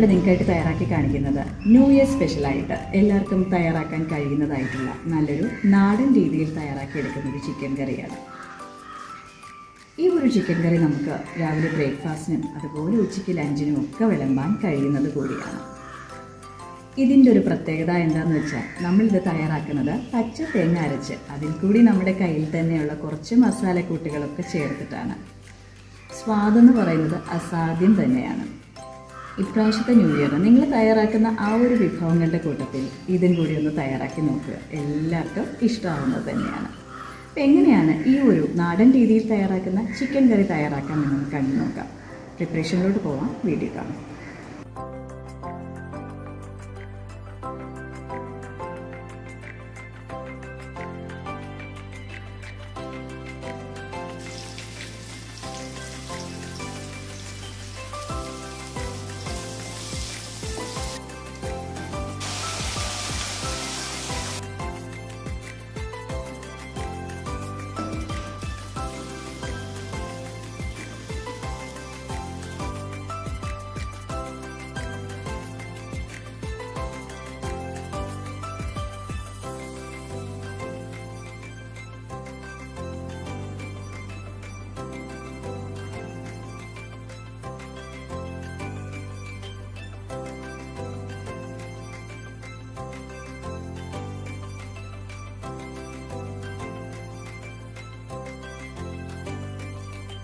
ഞാനിവിടെ നിങ്ങൾക്കായിട്ട് തയ്യാറാക്കി കാണിക്കുന്നത് ന്യൂ ഇയർ സ്പെഷ്യലായിട്ട് എല്ലാവർക്കും തയ്യാറാക്കാൻ കഴിയുന്നതായിട്ടുള്ള നല്ലൊരു നാടൻ രീതിയിൽ തയ്യാറാക്കി എടുക്കുന്ന ഒരു ചിക്കൻ കറിയാണ്. ഈ ഒരു ചിക്കൻ കറി നമുക്ക് രാവിലെ ബ്രേക്ക്ഫാസ്റ്റിനും അതുപോലെ ഉച്ചയ്ക്ക് ലഞ്ചിനും ഒക്കെ വിളമ്പാൻ കഴിയുന്നത് കൂടിയാണ്. ഇതിന്റെ ഒരു പ്രത്യേകത എന്താണെന്ന് വെച്ചാൽ നമ്മളിത് തയ്യാറാക്കുന്നത് പച്ച തേങ്ങ അരച്ച് അതിൽ കൂടി നമ്മുടെ കയ്യിൽ തന്നെയുള്ള കുറച്ച് മസാലക്കൂട്ടുകളൊക്കെ ചേർത്തിട്ടാണ്. സ്വാദെന്ന് പറയുന്നത് അസാധ്യം തന്നെയാണ്. ഇപ്രാവശ്യത്തെ ന്യൂ ഇയർ നിങ്ങൾ തയ്യാറാക്കുന്ന ആ ഒരു വിഭവങ്ങളുടെ കൂട്ടത്തിൽ ഇതും കൂടി ഒന്ന് തയ്യാറാക്കി നോക്കുക. എല്ലാവർക്കും ഇഷ്ടമാവുന്നത് തന്നെയാണ്. അപ്പം എങ്ങനെയാണ് ഈ ഒരു നാടൻ രീതിയിൽ തയ്യാറാക്കുന്ന ചിക്കൻ കറി തയ്യാറാക്കാമെന്ന് കണ്ടു നോക്കാം. പ്രിപ്പറേഷനിലോട്ട് പോവാം. വീഡിയോ കാണാം.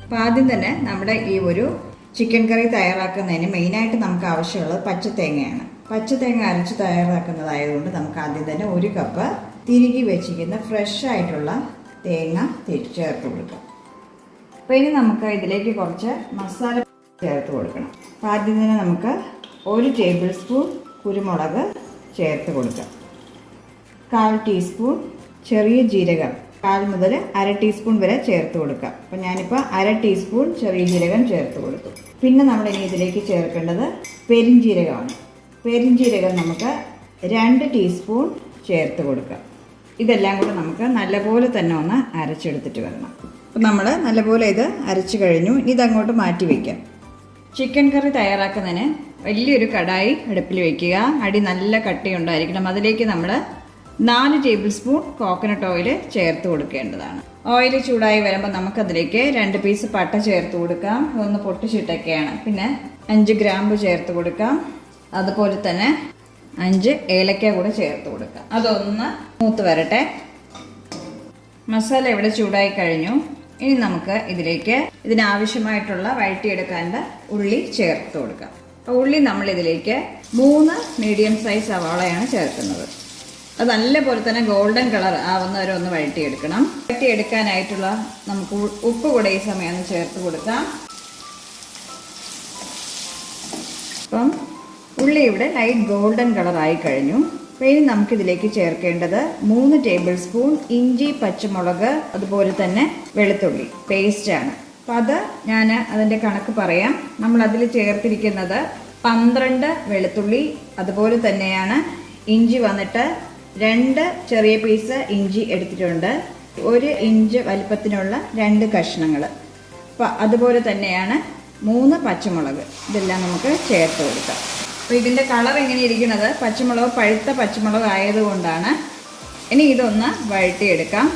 അപ്പോൾ ആദ്യം തന്നെ നമ്മുടെ ഈ ഒരു ചിക്കൻ കറി തയ്യാറാക്കുന്നതിന് മെയിനായിട്ട് നമുക്ക് ആവശ്യമുള്ളത് പച്ചത്തേങ്ങയാണ്. പച്ചത്തേങ്ങ അരച്ച് തയ്യാറാക്കുന്നതായതുകൊണ്ട് നമുക്ക് ആദ്യം തന്നെ ഒരു കപ്പ് തിരികെ വെച്ചിരിക്കുന്ന ഫ്രഷ് ആയിട്ടുള്ള തേങ്ങ ചേർത്ത് കൊടുക്കാം. അപ്പോൾ ഇനി നമുക്ക് ഇതിലേക്ക് കുറച്ച് മസാല ചേർത്ത് കൊടുക്കണം. അപ്പോൾ ആദ്യം തന്നെ നമുക്ക് ഒരു ടേബിൾ സ്പൂൺ കുരുമുളക് ചേർത്ത് കൊടുക്കാം. കാൽ ടീസ്പൂൺ ചെറിയ ജീരകം കാൽ മുതൽ അര ടീസ്പൂൺ വരെ ചേർത്ത് കൊടുക്കാം അപ്പം ഞാനിപ്പോൾ അര ടീസ്പൂൺ ചെറിയ ജീരകം ചേർത്ത് കൊടുത്തു. പിന്നെ നമ്മൾ ഇനി ഇതിലേക്ക് ചേർക്കേണ്ടത് പെരിഞ്ജീരകമാണ് പെരിഞ്ജീരകം നമുക്ക് രണ്ട് ടീസ്പൂൺ ചേർത്ത് കൊടുക്കാം. ഇതെല്ലാം കൂടെ നമുക്ക് നല്ലപോലെ തന്നെ ഒന്ന് അരച്ചെടുത്തിട്ട് വരണം. അപ്പം നമ്മൾ നല്ലപോലെ ഇത് അരച്ച് കഴിഞ്ഞു. ഇതങ്ങോട്ട് മാറ്റി വയ്ക്കാം. ചിക്കൻ കറി തയ്യാറാക്കുന്നതിന് വലിയൊരു കടായി അടുപ്പിൽ വയ്ക്കുക. അടി നല്ല കട്ടിയുണ്ടായിരിക്കണം. അതിലേക്ക് നമ്മൾ നാല് ടേബിൾ സ്പൂൺ കോക്കനട്ട് ഓയിൽ ചേർത്ത് കൊടുക്കേണ്ടതാണ്. ഓയിൽ ചൂടായി വരുമ്പോൾ നമുക്കതിലേക്ക് രണ്ട് പീസ് പട്ട ചേർത്ത് കൊടുക്കാം. ഒന്ന് പൊട്ടിച്ചിട്ടൊക്കെയാണ്. പിന്നെ അഞ്ച് ഗ്രാമ്പ് ചേർത്ത് കൊടുക്കാം. അതുപോലെ തന്നെ അഞ്ച് ഏലക്ക കൂടെ ചേർത്ത് കൊടുക്കാം. അതൊന്ന് മൂത്ത് വരട്ടെ. മസാല ഇവിടെ ചൂടായി കഴിഞ്ഞു. ഇനി നമുക്ക് ഇതിലേക്ക് ഇതിനാവശ്യമായിട്ടുള്ള വഴറ്റിയെടുക്കാന്റെ ഉള്ളി ചേർത്ത് കൊടുക്കാം. ഉള്ളി നമ്മൾ ഇതിലേക്ക് മൂന്ന് മീഡിയം സൈസ് സവാളയാണ് ചേർക്കുന്നത്. അത് നല്ലപോലെ തന്നെ ഗോൾഡൻ കളർ ആവുന്നവരെ ഒന്ന് വഴറ്റിയെടുക്കണം. വഴറ്റിയെടുക്കാനായിട്ടുള്ള നമുക്ക് ഉപ്പ് കൂടെ ഈ സമയം ചേർത്ത് കൊടുക്കാം. അപ്പം ഉള്ളി ഇവിടെ ലൈറ്റ് ഗോൾഡൻ കളർ ആയി കഴിഞ്ഞു. അപ്പോൾ ഇനി നമുക്കിതിലേക്ക് ചേർക്കേണ്ടത് മൂന്ന് ടേബിൾ സ്പൂൺ ഇഞ്ചി പച്ചമുളക് അതുപോലെ തന്നെ വെളുത്തുള്ളി പേസ്റ്റാണ് അപ്പം അത് ഞാൻ അതിന്റെ കണക്ക് പറയാം. നമ്മൾ അതിൽ ചേർത്തിരിക്കുന്നത് പന്ത്രണ്ട് വെളുത്തുള്ളി അതുപോലെ തന്നെയാണ് ഇഞ്ചി വന്നിട്ട് രണ്ട് ചെറിയ പീസ് ഇഞ്ചി എടുത്തിട്ടുണ്ട്. ഒരു ഇഞ്ച് വലിപ്പത്തിനുള്ള രണ്ട് കഷ്ണങ്ങൾ. അപ്പോൾ അതുപോലെ തന്നെയാണ് മൂന്ന് പച്ചമുളക്. ഇതെല്ലാം നമുക്ക് ചേർത്ത് കൊടുക്കാം. അപ്പോൾ ഇതിന്റെ കളർ എങ്ങനെ ഇരിക്കുന്നത്? പച്ചമുളക് പഴുത്ത പച്ചമുളക് ആയതുകൊണ്ടാണ്. ഇനി ഇതൊന്ന് വഴറ്റിയെടുക്കാം.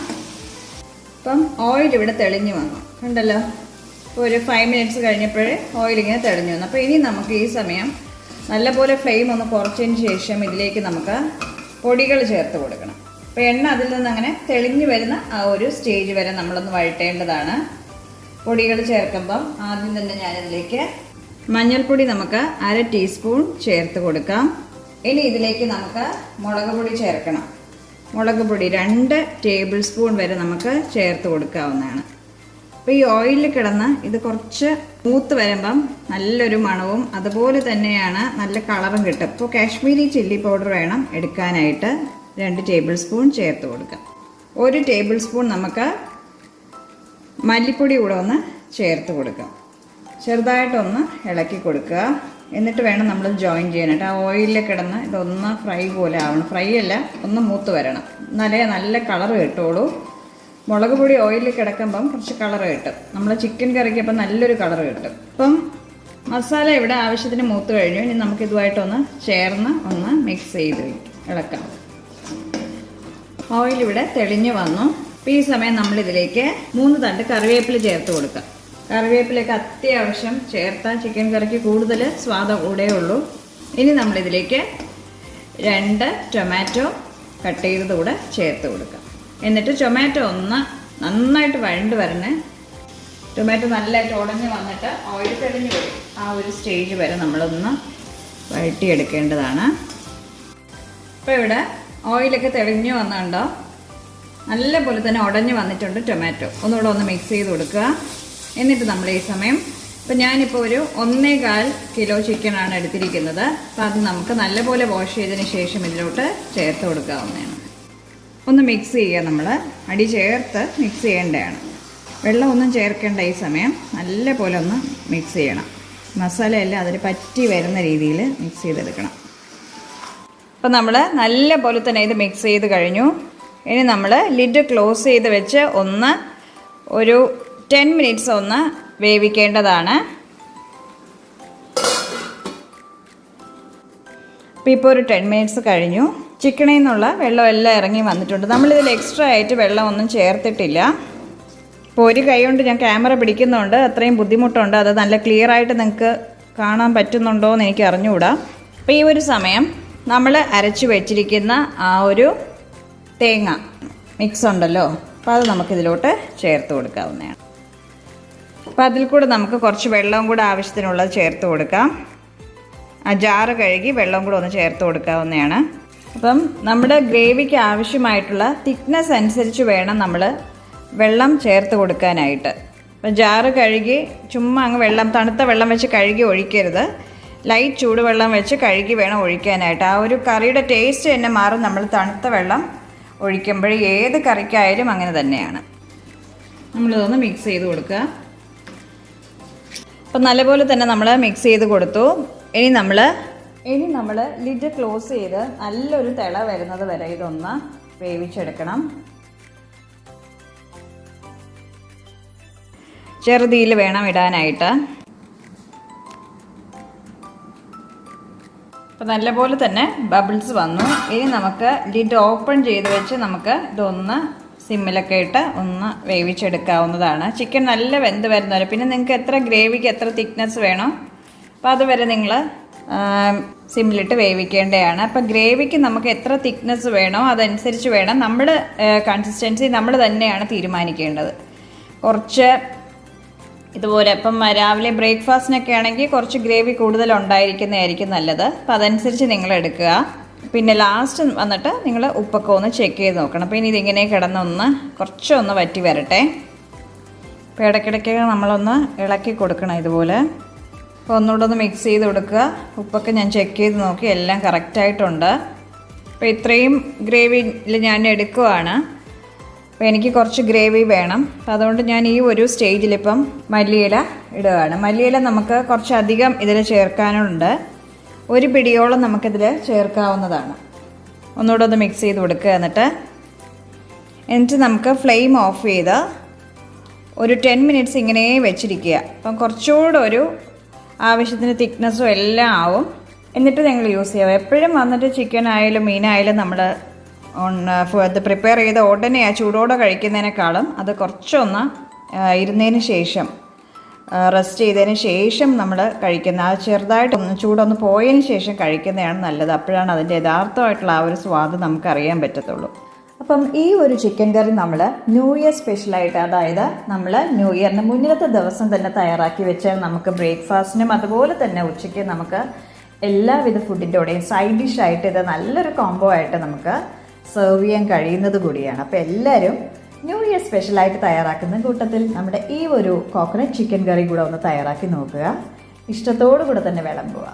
അപ്പം ഓയിൽ ഇവിടെ തെളിഞ്ഞു വന്നു. കണ്ടല്ലോ? ഇപ്പോൾ ഒരു ഫൈവ് മിനിറ്റ്സ് കഴിഞ്ഞപ്പോൾ ഓയിൽ ഇങ്ങനെ തെളിഞ്ഞു വന്നു. അപ്പോൾ ഇനി നമുക്ക് ഈ സമയം നല്ലപോലെ ഫ്ലെയിം ഒന്ന് കുറച്ചതിന് ശേഷം ഇതിലേക്ക് നമുക്ക് പൊടികൾ ചേർത്ത് കൊടുക്കണം. അപ്പോൾ എണ്ണ അതിൽ നിന്ന് അങ്ങനെ തെളിഞ്ഞു വരുന്ന ആ ഒരു സ്റ്റേജ് വരെ നമ്മളൊന്ന് വഴറ്റേണ്ടതാണ്. പൊടികൾ ചേർക്കുമ്പം ആദ്യം തന്നെ ഞാനിതിലേക്ക് മഞ്ഞൾപ്പൊടി നമുക്ക് അര ടീസ്പൂൺ ചേർത്ത് കൊടുക്കാം. ഇനി ഇതിലേക്ക് നമുക്ക് മുളക് പൊടി ചേർക്കണം. മുളക് പൊടി രണ്ട് ടേബിൾ സ്പൂൺ വരെ നമുക്ക് ചേർത്ത് കൊടുക്കാവുന്നതാണ്. അപ്പോൾ ഈ ഓയിലിൽ കിടന്ന് ഇത് കുറച്ച് മൂത്ത് വരുമ്പം നല്ലൊരു മണവും അതുപോലെ തന്നെയാണ് നല്ല കളറും കിട്ടും. ഇപ്പോൾ കാശ്മീരി ചില്ലി പൗഡർ വേണം എടുക്കാനായിട്ട്. രണ്ട് ടേബിൾ സ്പൂൺ ചേർത്ത് കൊടുക്കാം ഒരു ടേബിൾ സ്പൂൺ നമുക്ക് മല്ലിപ്പൊടി കൂടെ ഒന്ന് ചേർത്ത് കൊടുക്കാം ചെറുതായിട്ടൊന്ന് ഇളക്കി കൊടുക്കുക. എന്നിട്ട് വേണം നമ്മൾ ജോയിൻ ചെയ്യാനായിട്ട്. ആ ഓയിലിൽ കിടന്ന് ഇതൊന്ന് ഫ്രൈ പോലെ ആവണം. ഫ്രൈ അല്ല ഒന്ന് മൂത്ത് വരണം. എന്നാലേ നല്ല കളർ കിട്ടുള്ളൂ. മുളക് പൊടി ഓയിലിൽ കിടക്കുമ്പം കുറച്ച് കളർ കിട്ടും. നമ്മൾ ചിക്കൻ കറിക്കപ്പം നല്ലൊരു കളർ കിട്ടും. അപ്പം മസാല ഇവിടെ ആവശ്യത്തിന് മൂത്ത് കഴിഞ്ഞു. ഇനി നമുക്ക് ഇതുമായിട്ടൊന്ന് ചേർന്ന് ഒന്ന് മിക്സ് ചെയ്ത് ഇളക്കാം. ഓയിൽ ഇവിടെ തെളിഞ്ഞു വന്നു. അപ്പോൾ ഈ സമയം നമ്മളിതിലേക്ക് മൂന്ന് തണ്ട് കറിവേപ്പില ചേർത്ത് കൊടുക്കാം. കറിവേപ്പിലേക്ക് അത്യാവശ്യം ചേർത്താൽ ചിക്കൻ കറിക്ക് കൂടുതൽ സ്വാദം കൂടേ ഉള്ളൂ. ഇനി നമ്മളിതിലേക്ക് രണ്ട് ടൊമാറ്റോ കട്ട് ചെയ്തത് കൂടെ ചേർത്ത് കൊടുക്കാം. എന്നിട്ട് ടൊമാറ്റോ ഒന്ന് നന്നായിട്ട് വഴണ്ട് വരണേ. ടൊമാറ്റോ നല്ലതായിട്ട് ഉടഞ്ഞ് വന്നിട്ട് ഓയിൽ തെളിഞ്ഞ് വരും. ആ ഒരു സ്റ്റേജ് വരെ നമ്മളൊന്ന് വഴട്ടിയെടുക്കേണ്ടതാണ് അപ്പോൾ ഇവിടെ ഓയിലൊക്കെ തെളിഞ്ഞ് വന്നുണ്ടോ നല്ല പോലെ തന്നെ ഉടഞ്ഞ് വന്നിട്ടുണ്ട് ടൊമാറ്റോ. ഒന്നുകൂടെ ഒന്ന് മിക്സ് ചെയ്ത് കൊടുക്കുക. എന്നിട്ട് നമ്മൾ ഈ സമയം ഇപ്പം ഞാനിപ്പോൾ ഒരു ഒന്നേകാൽ കിലോ ചിക്കനാണ് എടുത്തിരിക്കുന്നത്. അപ്പോൾ അത് നമുക്ക് നല്ലപോലെ വാഷ് ചെയ്തതിന് ശേഷം ഇതിലോട്ട് ചേർത്ത് കൊടുക്കാവുന്നതാണ്. ഒന്ന് മിക്സ് ചെയ്യുക നമ്മൾ അടി ചേർത്ത് മിക്സ് ചെയ്യേണ്ടതാണ്. വെള്ളമൊന്നും ചേർക്കേണ്ട ഈ സമയം. നല്ല പോലെ ഒന്ന് മിക്സ് ചെയ്യണം. മസാലയെല്ലാം അതിൽ പറ്റി വരുന്ന രീതിയിൽ മിക്സ് ചെയ്തെടുക്കണം. അപ്പോൾ നമ്മൾ നല്ല പോലെ തന്നെ ഇത് മിക്സ് ചെയ്ത് കഴിഞ്ഞു. ഇനി നമ്മൾ ലിഡ് ക്ലോസ് ചെയ്ത് വെച്ച് ഒന്ന് ഒരു ടെൻ മിനിറ്റ്സ് ഒന്ന് വേവിക്കേണ്ടതാണ്. അപ്പോൾ ഇപ്പോൾ ഒരു ടെൻ മിനിറ്റ്സ് കഴിഞ്ഞു. ചിക്കണിൽ നിന്നുള്ള വെള്ളം എല്ലാം ഇറങ്ങി വന്നിട്ടുണ്ട്. നമ്മളിതിൽ എക്സ്ട്രാ ആയിട്ട് വെള്ളമൊന്നും ചേർത്തിട്ടില്ല. ഇപ്പോൾ ഒരു കൈ കൊണ്ട് ഞാൻ ക്യാമറ പിടിക്കുന്നുണ്ട്. അത്രയും ബുദ്ധിമുട്ടുണ്ട്. അത് നല്ല ക്ലിയർ ആയിട്ട് നിങ്ങൾക്ക് കാണാൻ പറ്റുന്നുണ്ടോ എന്ന് എനിക്ക് അറിഞ്ഞുകൂടാ. അപ്പോൾ ഈ ഒരു സമയം നമ്മൾ അരച്ചു വെച്ചിരിക്കുന്ന ആ ഒരു തേങ്ങ മിക്സ് ഉണ്ടല്ലോ. അപ്പോൾ അത് നമുക്കിതിലോട്ട് ചേർത്ത് കൊടുക്കാവുന്നതാണ്. അപ്പോൾ അതിൽ കൂടെ നമുക്ക് കുറച്ച് വെള്ളവും കൂടെ ആവശ്യത്തിനുള്ളത് ചേർത്ത് കൊടുക്കാം. ആ ജാറ് കഴുകി വെള്ളം കൂടെ ഒന്ന് ചേർത്ത് കൊടുക്കാവുന്നതാണ്. അപ്പം നമ്മുടെ ഗ്രേവിക്ക് ആവശ്യമായിട്ടുള്ള തിക്നെസ് അനുസരിച്ച് വേണം നമ്മൾ വെള്ളം ചേർത്ത് കൊടുക്കാനായിട്ട്. അപ്പം ജാറ് കഴുകി ചുമ്മാ അങ്ങ് വെള്ളം തണുത്ത വെള്ളം വെച്ച് കഴുകി ഒഴിക്കരുത്. ലൈറ്റ് ചൂടുവെള്ളം വെച്ച് കഴുകി വേണം ഒഴിക്കാനായിട്ട്. ആ ഒരു കറിയുടെ ടേസ്റ്റ് തന്നെ മാറും നമ്മൾ തണുത്ത വെള്ളം ഒഴിക്കുമ്പോൾ. ഏത് കറിക്കായാലും അങ്ങനെ തന്നെയാണ്. നമ്മളിതൊന്ന് മിക്സ് ചെയ്ത് കൊടുക്കുക. അപ്പം നല്ലപോലെ തന്നെ നമ്മൾ മിക്സ് ചെയ്ത് കൊടുത്തു. ഇനി നമ്മൾ ഇനി നമ്മൾ ലിഡ് ക്ലോസ് ചെയ്ത് നല്ലൊരു തിള വരുന്നത് വരെ ഇതൊന്ന് വേവിച്ചെടുക്കണം. ചെറുതീയിൽ വേണം ഇടാനായിട്ട്. അപ്പം നല്ലപോലെ തന്നെ ബബിൾസ് വന്നു. ഇനി നമുക്ക് ലിഡ് ഓപ്പൺ ചെയ്ത് വെച്ച് നമുക്ക് ഇതൊന്ന് സിമ്മിലൊക്കെ ഇട്ട് ഒന്ന് വേവിച്ചെടുക്കാവുന്നതാണ്. ചിക്കൻ നല്ല വെന്ത് വരുന്നവരെ പിന്നെ നിങ്ങൾക്ക് എത്ര ഗ്രേവിക്ക് എത്ര തിക്നെസ് വേണോ അപ്പോൾ അതുവരെ നിങ്ങൾ സിമ്മിലിട്ട് വേവിക്കേണ്ടതാണ് അപ്പം ഗ്രേവിക്ക് നമുക്ക് എത്ര തിക്നെസ് വേണോ അതനുസരിച്ച് വേണം നമ്മൾ കൺസിസ്റ്റൻസി നമ്മൾ തന്നെയാണ് തീരുമാനിക്കേണ്ടത്. കുറച്ച് ഇതുപോലെ ഇപ്പം രാവിലെ ബ്രേക്ക്ഫാസ്റ്റിനൊക്കെ ആണെങ്കിൽ കുറച്ച് ഗ്രേവി കൂടുതൽ ഉണ്ടായിരിക്കുന്നതായിരിക്കും നല്ലത്. അപ്പം അതനുസരിച്ച് നിങ്ങൾ എടുക്കുക. പിന്നെ ലാസ്റ്റ് വന്നിട്ട് നിങ്ങൾ ഉപ്പൊക്കെ ഒന്ന് ചെക്ക് ചെയ്ത് നോക്കണം. ഇനി ഇതിങ്ങനെ കിടന്നൊന്ന് കുറച്ചൊന്ന് വറ്റി വരട്ടെ. അപ്പോൾ ഇടയ്ക്കിടയ്ക്ക് നമ്മളൊന്ന് ഇളക്കി കൊടുക്കണം ഇതുപോലെ. അപ്പോൾ ഒന്നുകൂടെ ഒന്ന് മിക്സ് ചെയ്ത് കൊടുക്കുക. ഉപ്പൊക്കെ ഞാൻ ചെക്ക് ചെയ്ത് നോക്കി. എല്ലാം കറക്റ്റായിട്ടുണ്ട് അപ്പോൾ ഇത്രയും ഗ്രേവിയിൽ ഞാൻ എടുക്കുവാണ്. അപ്പോൾ എനിക്ക് കുറച്ച് ഗ്രേവി വേണം. അപ്പോൾ അതുകൊണ്ട് ഞാൻ ഈ ഒരു സ്റ്റേജിൽ സ്റ്റേജിലിപ്പം മല്ലിയില ഇടുകയാണ്. മല്ലിയില നമുക്ക് കുറച്ചധികം ഇതിൽ ചേർക്കാനുണ്ട്. ഒരു പിടിയോളം നമുക്കിതിൽ ചേർക്കാവുന്നതാണ്. ഒന്നുകൂടെ ഒന്ന് മിക്സ് ചെയ്ത് കൊടുക്കുക എന്നിട്ട്. എന്നിട്ട് നമുക്ക് ഫ്ലെയിം ഓഫ് ചെയ്ത് ഒരു ടെൻ മിനിറ്റ്സ് ഇങ്ങനെ വെച്ചിരിക്കുക. അപ്പം കുറച്ചുകൂടെ ഒരു ആവശ്യത്തിന് തിക്നെസ്സും എല്ലാം ആവും. എന്നിട്ട് നിങ്ങൾ യൂസ് ചെയ്യാം. എപ്പോഴും വന്നിട്ട് ചിക്കൻ ആയാലും മീനായാലും നമ്മൾ അത് പ്രിപ്പയർ ചെയ്ത ഉടനെ ആ ചൂടോടെ കഴിക്കുന്നതിനേക്കാളും അത് കുറച്ചൊന്ന് ഇരുന്നതിന് ശേഷം റെസ്റ്റ് ചെയ്തതിന് ശേഷം നമ്മൾ കഴിക്കുന്ന ആ ചെറുതായിട്ടൊന്ന് ചൂടൊന്ന് പോയതിന് ശേഷം കഴിക്കുന്നതാണ് നല്ലത്. അപ്പോഴാണ് അതിന്റെ യഥാർത്ഥമായിട്ടുള്ള ആ ഒരു സ്വാദ് നമുക്കറിയാൻ പറ്റത്തുള്ളൂ. അപ്പം ഈ ഒരു ചിക്കൻ കറി നമ്മൾ ന്യൂ ഇയർ സ്പെഷ്യലായിട്ട് അതായത് നമ്മൾ ന്യൂ ഇയറിന് മുന്നിലത്തെ ദിവസം തന്നെ തയ്യാറാക്കി വെച്ചാൽ നമുക്ക് ബ്രേക്ക്ഫാസ്റ്റിനും അതുപോലെ തന്നെ ഉച്ചയ്ക്ക് നമുക്ക് എല്ലാവിധ ഫുഡിന്റെയും സൈഡ് ഡിഷായിട്ട് ഇത് നല്ലൊരു കോംബോ ആയിട്ട് നമുക്ക് സെർവ് ചെയ്യാൻ കഴിയുന്നത് കൂടിയാണ്. അപ്പോൾ എല്ലാവരും ന്യൂ ഇയർ സ്പെഷ്യലായിട്ട് തയ്യാറാക്കുന്ന കൂട്ടത്തിൽ നമ്മുടെ ഈ ഒരു കോക്കനട്ട് ചിക്കൻ കറി കൂടെ ഒന്ന് തയ്യാറാക്കി നോക്കുക. ഇഷ്ടത്തോടു കൂടെ തന്നെ വിളമ്പുക.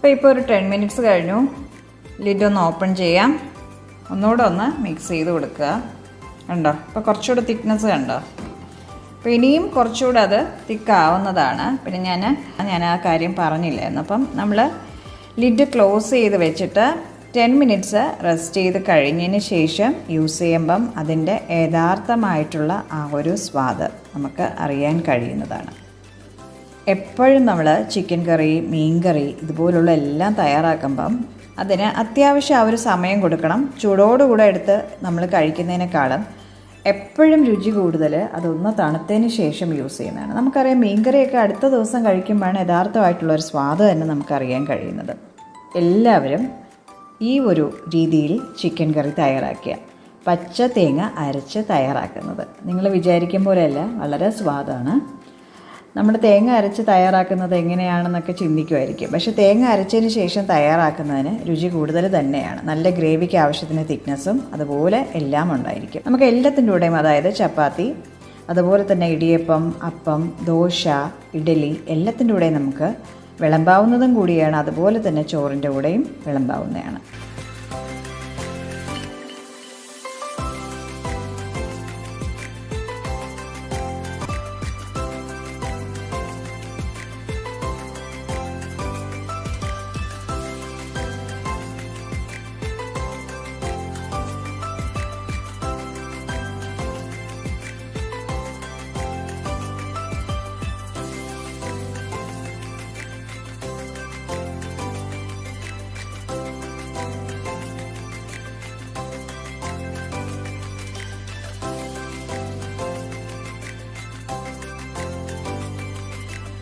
അപ്പോൾ ഇപ്പോൾ ഒരു ടെൻ മിനിറ്റ്സ് കഴിഞ്ഞു. ലിഡ് ഒന്ന് ഓപ്പൺ ചെയ്യാം. ഒന്നുകൂടെ ഒന്ന് മിക്സ് ചെയ്ത് കൊടുക്കുക. കണ്ടോ? ഇപ്പോൾ കുറച്ചുകൂടെ തിക്നെസ് കണ്ടോ? അപ്പോൾ ഇനിയും കുറച്ചുകൂടെ അത് തിക്കാവുന്നതാണ് പിന്നെ ഞാൻ ഞാൻ ആ കാര്യം പറഞ്ഞില്ലായിരുന്നു. അപ്പം നമ്മൾ ലിഡ് ക്ലോസ് ചെയ്ത് വെച്ചിട്ട് ടെൻ മിനിറ്റ്സ് റെസ്റ്റ് ചെയ്ത് കഴിഞ്ഞതിന് ശേഷം യൂസ് ചെയ്യുമ്പം അതിന്റെ യഥാർത്ഥമായിട്ടുള്ള ആ ഒരു സ്വാദ് നമുക്ക് അറിയാൻ കഴിയുന്നതാണ്. എപ്പോഴും നമ്മൾ ചിക്കൻ കറി മീൻ കറി ഇതുപോലുള്ള എല്ലാം തയ്യാറാക്കുമ്പം അതിന് അത്യാവശ്യം ആ ഒരു സമയം കൊടുക്കണം. ചൂടോടുകൂടെ എടുത്ത് നമ്മൾ കഴിക്കുന്നതിനേക്കാളും എപ്പോഴും രുചി കൂടുതൽ അതൊന്ന് തണുത്തതിന് ശേഷം യൂസ് ചെയ്യുന്നതാണ്. നമുക്കറിയാം മീൻകറിയൊക്കെ അടുത്ത ദിവസം കഴിക്കുമ്പോഴാണ് യഥാർത്ഥമായിട്ടുള്ള ഒരു സ്വാദ് തന്നെ നമുക്കറിയാൻ കഴിയുന്നത്. എല്ലാവരും ഈ ഒരു രീതിയിൽ ചിക്കൻ കറി തയ്യാറാക്കുക പച്ച തേങ്ങ അരച്ച് തയ്യാറാക്കുന്നത്. നിങ്ങൾ വിചാരിക്കും പോലെയല്ല വളരെ സ്വാദാണ്. നമ്മൾ തേങ്ങ അരച്ച് തയ്യാറാക്കുന്നത് എങ്ങനെയാണെന്നൊക്കെ ചിന്തിക്കുമായിരിക്കും. പക്ഷേ തേങ്ങ അരച്ചതിന് ശേഷം തയ്യാറാക്കുന്നതിന് രുചി കൂടുതൽ തന്നെയാണ്. നല്ല ഗ്രേവിക്ക് ആവശ്യത്തിന് തിക്നെസ്സും അതുപോലെ എല്ലാം ഉണ്ടായിരിക്കും. നമുക്ക് എല്ലാത്തിന്റെ കൂടെയും അതായത് ചപ്പാത്തി അതുപോലെ തന്നെ ഇടിയപ്പം അപ്പം ദോശ ഇഡലി എല്ലാത്തിന്റെ കൂടെയും നമുക്ക് വിളമ്പാവുന്നതും കൂടിയാണ്. അതുപോലെ തന്നെ ചോറിന്റെ കൂടെയും വിളമ്പാവുന്നതാണ്.